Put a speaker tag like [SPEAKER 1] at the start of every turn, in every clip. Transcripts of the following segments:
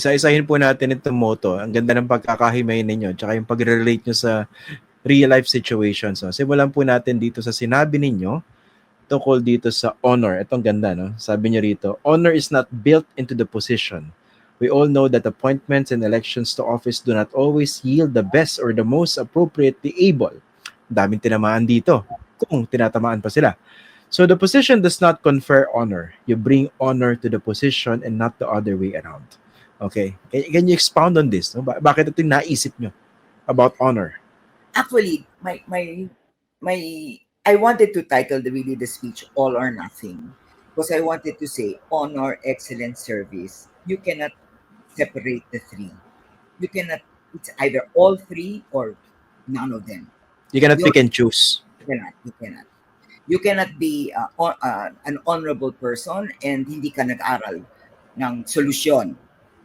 [SPEAKER 1] isa-isahin po natin itong motto. Ang ganda ng pagkakahimay ninyo, tsaka yung pag-relate nyo sa real life situations. So, simulan po natin dito sa sinabi ninyo tungkol dito sa honor. Itong ganda, no? Sabi niyo rito, honor is not built into the position. We all know that appointments and elections to office do not always yield the best or the most appropriately able. Daming tinamaan dito, kung tinatamaan pa sila. So the position does not confer honor. You bring honor to the position and not the other way around. Okay? Can, can you expound on this? No? Ba- bakit ito yung naisip nyo about honor?
[SPEAKER 2] Actually, my my my I wanted to title the really the speech all or nothing because I wanted to say honor, excellent service. You cannot separate the three. You cannot. It's either all three or none of them.
[SPEAKER 1] You cannot
[SPEAKER 2] Yun.
[SPEAKER 1] pick and choose.
[SPEAKER 2] You cannot. You cannot. You cannot be uh, uh, an honorable person and hindi ka nag-aral ng solusyon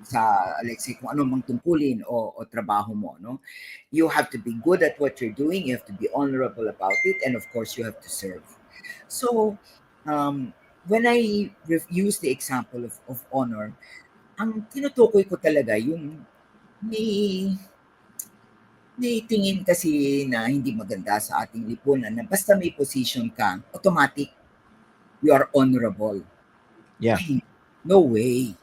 [SPEAKER 2] sa let's say kung ano mang tungkulin o, o trabaho mo no you have to be good at what you're doing you have to be honorable about it and of course you have to serve so um, when I use the example of, of honor ang tinutukoy ko talaga yung may may tingin kasi na hindi maganda sa ating lipunan na basta may position ka, automatic, you are honorable.
[SPEAKER 1] Yeah.
[SPEAKER 2] Ay, no way.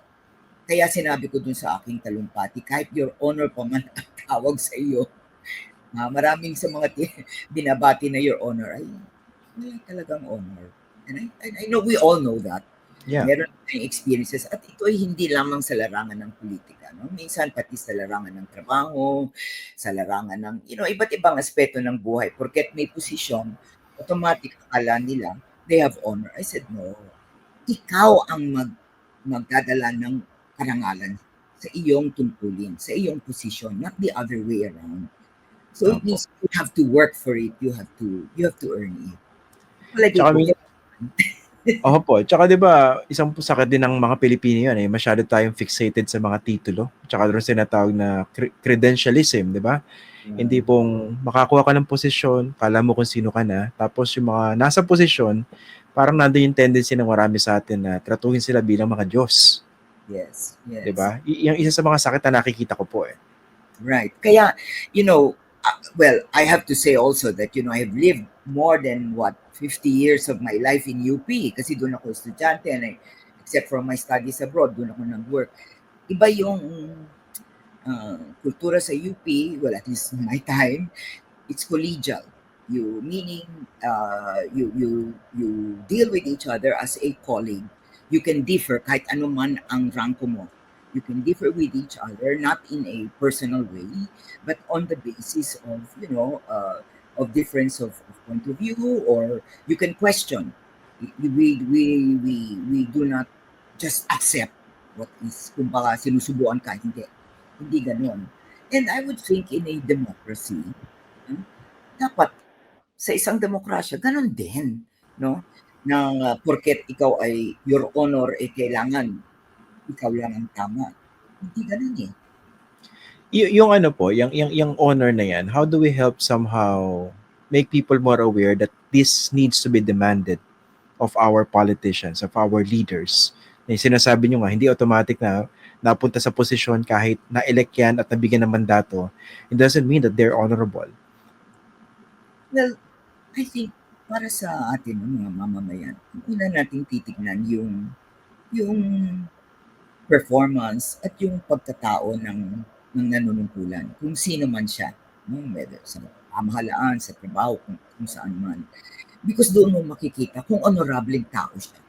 [SPEAKER 2] Kaya sinabi ko dun sa aking talumpati, kahit your honor pa man ang tawag sa iyo, ah, maraming sa mga ti- binabati na your honor, ay, wala talagang honor. And I, and I know we all know that.
[SPEAKER 1] Yeah.
[SPEAKER 2] meron tayong experiences at ito ay hindi lamang sa larangan ng politika no? Minsan pati sa larangan ng trabaho sa larangan ng you know iba't ibang aspeto ng buhay. Porket may posisyon automatic akala nila they have honor. I said no. Ikaw ang mag magdadala ng karangalan sa iyong tungkulin sa iyong posisyon not the other way around so it means you have to work for it you have to you have to earn it Palagi
[SPEAKER 1] Tsaka min- Oo po. Tsaka 'di ba, isang sakit din ng mga Pilipino 'yan eh, masyado tayong fixated sa mga titulo. Tsaka doon sinatawag na cre- credentialism, 'di ba? Hindi pong makakuha ka ng posisyon, kala mo kung sino ka na, tapos yung mga nasa posisyon, parang nandoon yung tendency ng marami sa atin na tratuhin sila bilang mga Diyos,
[SPEAKER 2] yes yes
[SPEAKER 1] 'di ba? Yung isa sa mga sakit na nakikita ko po eh.
[SPEAKER 2] Right. Kaya, you know, uh, well, I have to say also that, you know, I have lived more than what, 50 years of my life in UP kasi doon ako estudyante and I, except for my studies abroad, doon ako nag-work. Iba yung uh, kultura sa UP, well, at least in my time, it's collegial. You meaning uh, you you you deal with each other as a colleague. You can differ kahit ano man ang ranko mo. You can differ with each other not in a personal way but on the basis of you know uh, of difference of, of point of view or you can question. We we we we, do not just accept what is kumbaga sinusubuan ka hindi. Hindi ganon. And i would think in a democracy hmm, dapat sa isang demokrasya ganon din no na uh, porket ikaw ay your honor ay kailangan ikaw lang ang tama. Hindi ganun eh.
[SPEAKER 1] Y- yung ano po, yung, yung, yung honor na yan, how do we help somehow make people more aware that this needs to be demanded of our politicians, of our leaders? Na sinasabi nyo nga, hindi automatic na napunta sa posisyon kahit na-elect yan at nabigyan ng mandato. It doesn't mean that they're honorable.
[SPEAKER 2] Well, I think para sa atin no, mga mamamayan, una nating titignan yung yung performance at yung pagkatao ng ng nanunungkulan. Kung sino man siya, no, whether sa pamahalaan, sa trabaho, kung, kung saan man. Because doon mo makikita kung honorableng tao siya.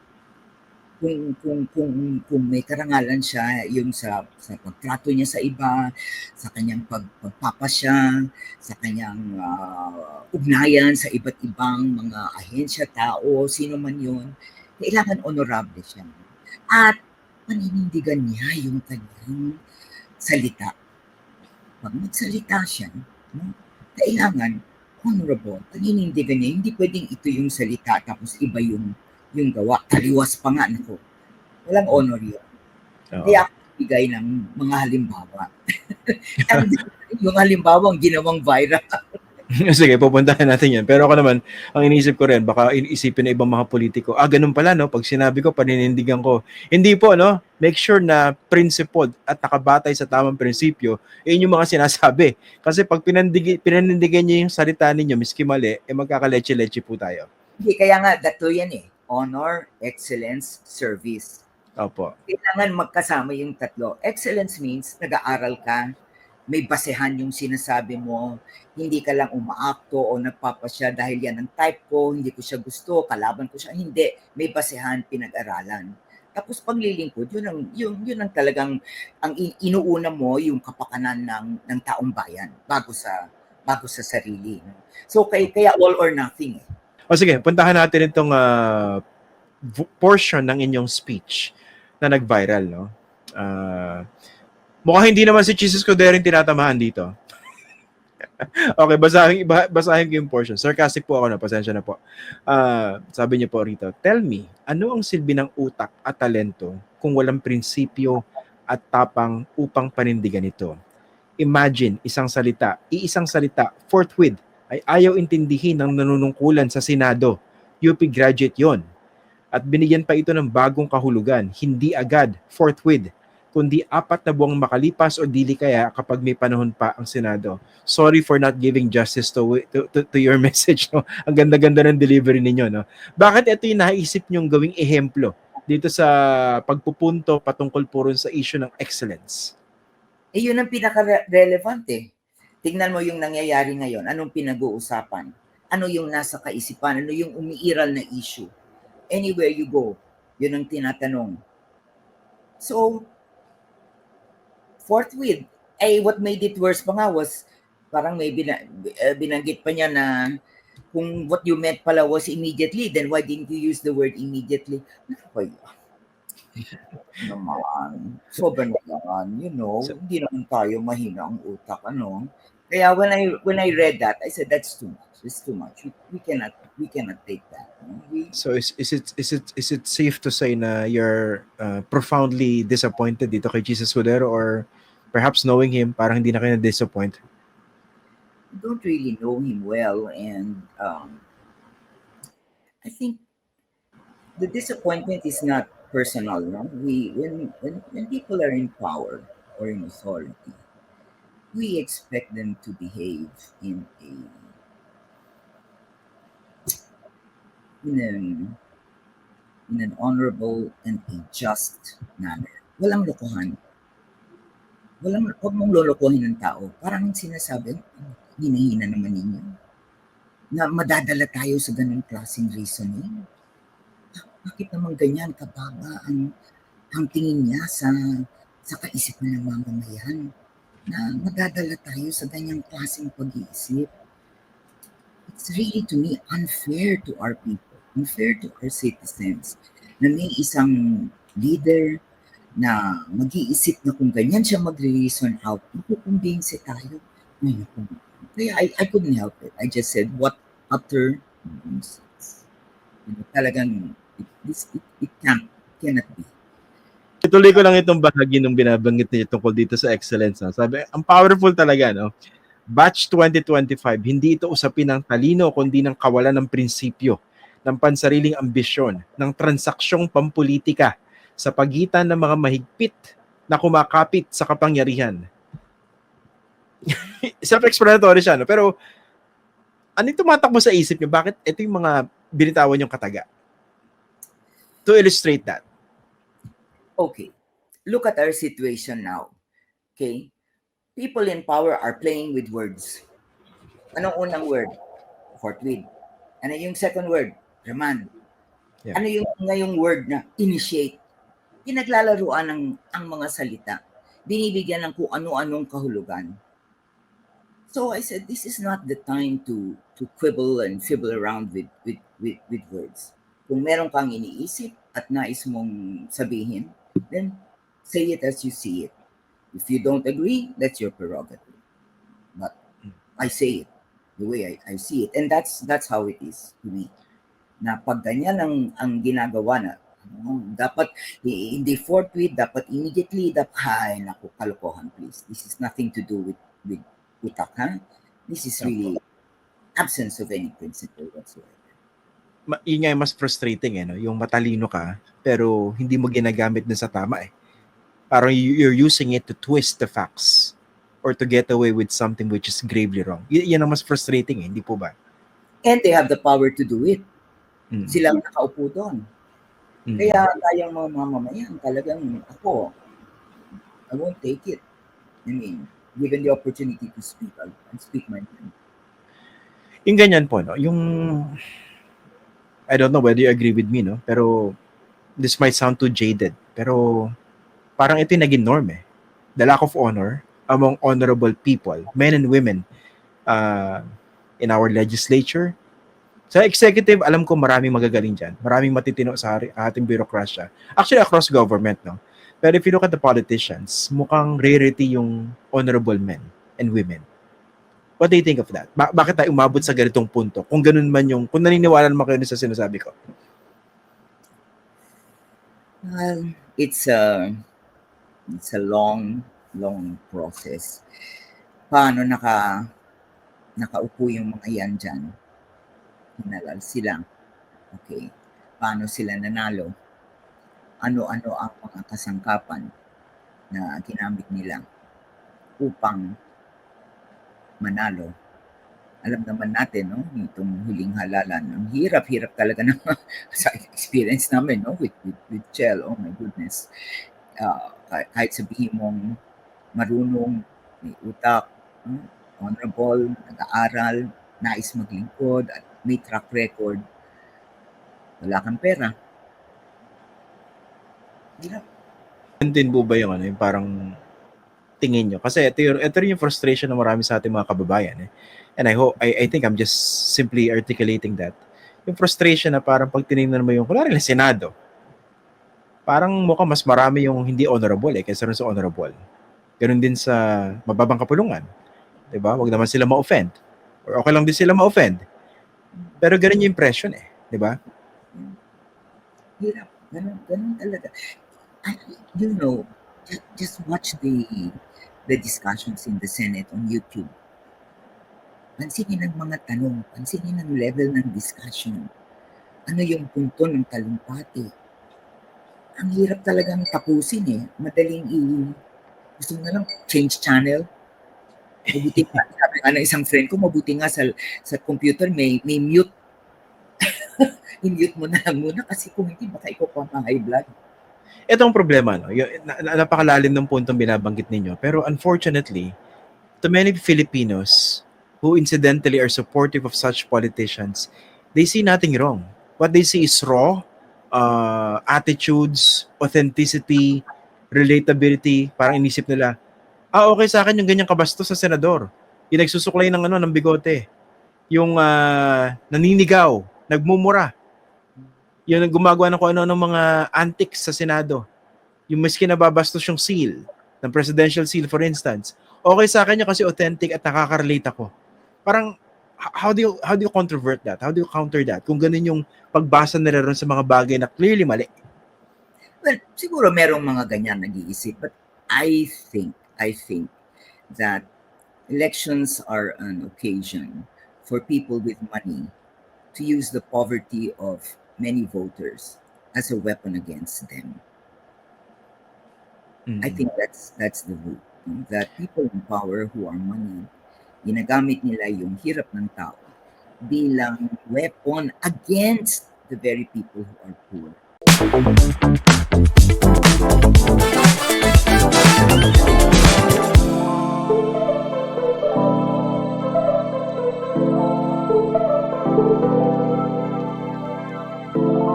[SPEAKER 2] Kung kung kung kung may karangalan siya yung sa sa pagtrato niya sa iba, sa kanyang pag, pagpapasya, sa kanyang ah, ugnayan sa iba't ibang mga ahensya, tao, sino man yun, kailangan honorable siya. At paninindigan niya yung kanyang salita. Pag magsalita siya, no, kailangan honorable. Paninindigan niya, hindi pwedeng ito yung salita tapos iba yung yung gawa. Taliwas pa nga, nako. Walang honor yun. Kaya ako bigay ng mga halimbawa. And yung halimbawang ginawang viral.
[SPEAKER 1] Sige, pupuntahan natin yan. Pero ako naman, ang iniisip ko rin, baka inisipin ng ibang mga politiko, ah, ganun pala, no? Pag sinabi ko, paninindigan ko. Hindi po, no? Make sure na principled at nakabatay sa tamang prinsipyo, yun yung mga sinasabi. Kasi pag pinandig, pinanindigan niyo yung salita ninyo, miski mali, eh magkakaleche-leche po tayo.
[SPEAKER 2] Hindi, kaya nga, dato yan eh. Honor, excellence, service.
[SPEAKER 1] Opo.
[SPEAKER 2] Kailangan magkasama yung tatlo. Excellence means nag-aaral ka, may basehan yung sinasabi mo, hindi ka lang umaakto o nagpapasya dahil yan ang type ko, hindi ko siya gusto, kalaban ko siya. Hindi, may basehan, pinag-aralan. Tapos paglilingkod, yun ang, yun, yun ang talagang, ang in- inuuna mo yung kapakanan ng, ng taong bayan bago sa bago sa sarili. So, kaya, kaya all or nothing. Eh.
[SPEAKER 1] O sige, puntahan natin itong v- portion ng inyong speech na nag-viral, no? Ah, mukhang hindi naman si Jesus Cordero yung tinatamahan dito. okay, basahin, ba- basahin ko yung portion. Sarcastic po ako na, pasensya na po. Ah, sabi niyo po rito, Tell me, ano ang silbi ng utak at talento kung walang prinsipyo at tapang upang panindigan ito? Imagine isang salita, iisang salita, forthwith, ay ayaw intindihin ng nanunungkulan sa Senado. UP graduate yon. At binigyan pa ito ng bagong kahulugan, hindi agad, forthwith, kundi apat na buwang makalipas o dili kaya kapag may panahon pa ang Senado. Sorry for not giving justice to, to, to, to your message. No? Ang ganda-ganda ng delivery ninyo. No? Bakit ito yung naisip nyong gawing ehemplo dito sa pagpupunto patungkol puro sa issue ng excellence?
[SPEAKER 2] Eh, yun ang pinaka-relevant eh. Tingnan mo yung nangyayari ngayon. Anong pinag-uusapan? Ano yung nasa kaisipan? Ano yung umiiral na issue? Anywhere you go, yun ang tinatanong. So, forthwith, eh, what made it worse pa nga was, parang may bina, eh, binanggit pa niya na kung what you meant pala was immediately, then why didn't you use the word immediately? Ano yun? naman. Sobrang naman, you know,
[SPEAKER 1] So-
[SPEAKER 2] hindi naman tayo mahina ang utak, ano. Kaya when I when I read that, I said that's too much. It's too much. We, we cannot we cannot take that. We,
[SPEAKER 1] So is, is it is it is it safe to say na you're uh, profoundly disappointed dito kay Jesus Cordero or perhaps knowing him parang hindi na kayo na-disappoint?
[SPEAKER 2] don't really know him well and um, I think the disappointment is not personal no we when, when when people are in power or in authority we expect them to behave in a in an in an honorable and a just manner. Walang lokohan. Walang huwag mong lolokohin ng tao. Parang sinasabi hinahina naman ninyo. Na madadala tayo sa ganun klaseng reasoning. Bakit naman ganyan? Kababa ang, ang tingin niya sa, sa kaisipan ng mamamayan na madadala tayo sa ganyang klaseng pag-iisip? It's really to me unfair to our people, unfair to our citizens na may isang leader na mag-iisip na kung ganyan siya mag-reason out, makukumbinsi tayo. Ay, naku, kaya I, I couldn't help it. I just said, what utter nonsense. You know, talagang, it, this, it, it can't, cannot be.
[SPEAKER 1] Ituloy ko lang itong bahagi nung binabanggit niyo tungkol dito sa excellence. No? Sabi, ang powerful talaga, no? Batch 2025, hindi ito usapin ng talino, kundi ng kawalan ng prinsipyo, ng pansariling ambisyon, ng transaksyong pampolitika sa pagitan ng mga mahigpit na kumakapit sa kapangyarihan. Self-explanatory siya, no? Pero ano yung tumatakbo sa isip niyo? Bakit ito yung mga binitawan yung kataga? To illustrate that.
[SPEAKER 2] Okay, look at our situation now. Okay? People in power are playing with words. Anong unang word? Forthwith. Ano yung second word? Remand.
[SPEAKER 1] Yeah.
[SPEAKER 2] Ano yung ngayong word na initiate? Pinaglalaruan ng ang mga salita. Binibigyan ng kung ano-anong kahulugan. So I said, this is not the time to to quibble and fibble around with with with, with words. Kung meron kang iniisip at nais mong sabihin, then say it as you see it. If you don't agree, that's your prerogative. But I say it the way I, I see it. And that's that's how it is to me. Na pag ganyan ang, ang ginagawa na, ano, dapat hi- hindi forthwith, dapat immediately, dapat, ay, naku, kalokohan, please. This is nothing to do with, with utak, ha? This is really absence of any principle whatsoever.
[SPEAKER 1] Yun nga yung mas frustrating eh, no? yung matalino ka, pero hindi mo ginagamit din sa tama eh. Parang you- you're using it to twist the facts or to get away with something which is gravely wrong. Y- yan ang mas frustrating eh, hindi po ba?
[SPEAKER 2] And they have the power to do it.
[SPEAKER 1] Mm.
[SPEAKER 2] Sila ang nakaupo doon.
[SPEAKER 1] Mm.
[SPEAKER 2] Kaya tayong mga mamamayan, talagang ako, I won't take it. I mean, given the opportunity to speak, I'll, I'll speak my mind.
[SPEAKER 1] yung ganyan po, no? Yung, I don't know whether you agree with me, no? Pero, this might sound too jaded. Pero, parang ito yung naging norm eh. The lack of honor among honorable people, men and women, uh, in our legislature. Sa executive, alam ko maraming magagaling dyan. Maraming matitino sa ating bureaucracia. Actually, across government, no? Pero if you look at the politicians, mukhang rarity yung honorable men and women. What do you think of that? Ba- bakit tayo umabot sa ganitong punto? Kung ganun man yung, kung naniniwala naman kayo sa sinasabi ko.
[SPEAKER 2] Well, it's a it's a long, long process. Paano naka nakaupo yung mga yan dyan? Hinalal sila. Okay. Paano sila nanalo? Ano-ano ang mga kasangkapan na ginamit nila upang manalo? Alam naman natin, no, itong huling halalan. Ang hirap-hirap talaga ng sa experience namin, no, with, with, with Chell. Oh my goodness. Uh, kah- kahit sabihin mong marunong, may utak, no, honorable, nag-aaral, nais maglingkod, at may track record, wala kang pera. Hirap.
[SPEAKER 1] Yun din po ba yung ano, yung parang tingin nyo? Kasi ito, yung, ito rin yung frustration ng marami sa ating mga kababayan. Eh. And I hope, I, I think I'm just simply articulating that. Yung frustration na parang pag tinignan mo yung, kunwari na Senado, parang mukhang mas marami yung hindi honorable eh, kaysa rin sa honorable. Ganun din sa mababang kapulungan. 'Di ba? Huwag naman sila ma-offend. Or okay lang din sila ma-offend. Pero ganun yung impression eh. 'Di ba?
[SPEAKER 2] Hirap. Ganun, ganun talaga. I, you know, just, just watch the the discussions in the Senate on YouTube. Pansinin ang mga tanong, pansinin ang level ng discussion. Ano yung punto ng talumpati? Ang hirap talagang tapusin eh. Madaling i... Gusto mo na lang change channel. Mabuti nga, sabi ng isang friend ko, mabuti nga sa, sa computer may, may mute. I-mute mo na lang muna kasi kung hindi, baka ikaw pa ma-high blood.
[SPEAKER 1] Ito ang problema, no? Yung, na, na- napakalalim ng puntong binabanggit ninyo. Pero unfortunately, to many Filipinos who incidentally are supportive of such politicians, they see nothing wrong. What they see is raw uh, attitudes, authenticity, relatability. Parang inisip nila, ah, okay sa akin yung ganyang kabastos sa senador. Yung nagsusuklay ng ano, ng bigote. Yung ah, naninigaw, nagmumura yung gumagawa ng kung ano ng mga antics sa Senado. Yung miski nababastos yung seal, ng presidential seal for instance. Okay sa akin yun kasi authentic at nakaka-relate ako. Parang, how do you how do you controvert that? How do you counter that? Kung ganun yung pagbasa nila ron sa mga bagay na clearly mali.
[SPEAKER 2] Well, siguro merong mga ganyan nag-iisip. But I think, I think that elections are an occasion for people with money to use the poverty of many voters as a weapon against them. I think that's that's the root. no? That people in power who are money, ginagamit nila yung hirap ng tao bilang weapon against the very people who are poor.